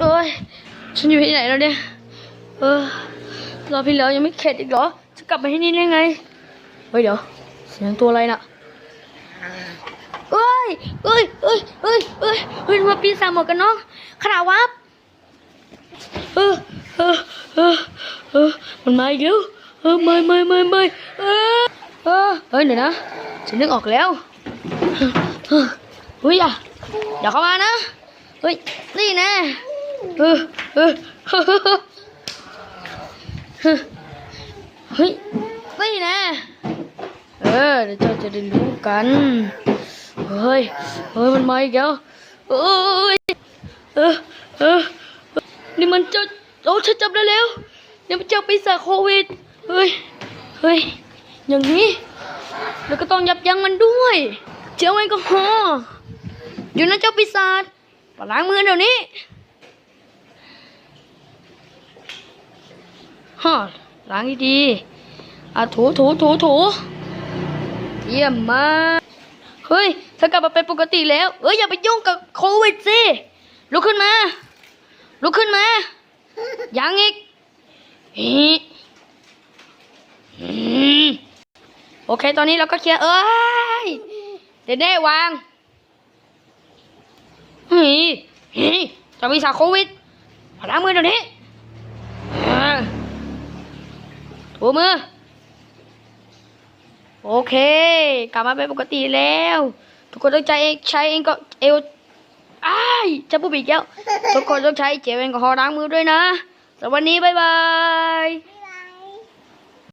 โอ้ยฉันอยู่ที่ไหนแล้วเนี่ย เออรอบที่แล้วยังไม่เข็ดอีกเหรอ จะกลับมาที่นี่ได้ไง เฮ้ยเดี๋ยวเสียงตัวอะไรน่ะเอ้ยเอ้ยเอ้ยเอ้ยเอ้ยเฮ้ยมาปีศาจหมวกกันน็อกขนาดวับเออเออเออเออมันมาอีกแล้วเออไม่ไม่ไม่ไม่เออเออเฮ้ยเดี๋ยวนะฉันนึกออกแล้วเฮ้ยอย่าอย่าเข้ามานะเฮ้ยนี่แน่ เออเออเฮ้ยเฮ้ยนี่น่เออเดี๋ยวเจ้าจะได้รู้กันเฮ้ยเฮ้ยมันมาอีกแล้วเอ้ยเออเออนี่มันเจ้าโอ้ฉันจำได้แล้วเนี่มันเจ้าปีศาโควิดเฮ้ยเฮ้ยอย่างนี้แล้วก็ต้องยับยั้งมันด้วยเจลแอลกอฮอล์อยู่นะเจ้าปีศาจมาล้างมือเดี๋ยวนี้ฮะ ล้างดีๆอะถูถูถูถูเยี่ยมมาก เฮ้ยเธอกลับมาเป็นปกติแล้วเอ้ยอย่าไปยุ่งกับโควิดสิลุกขึ้นมา ลุกขึ้นมา ยังอีกอีอืมโอเค ตอนนี้เราก็เคลียร์ เอ้ย เดเด้วางเฮ้ยเฮ้ยจะมีสาโควิดมาล้างมือเดี๋ยวนี้อ่า ถูมือ โอเค กลับมาเป็นปกติแล้ว ทุกคนต้องใจเองใช้เองก็เอวอ้ายจะพูดอีกแล้ว ทุกคนต้องใช้เจลแอลกอฮอล์ล้างมือด้วยนะสวัสดีบ๊ายบาย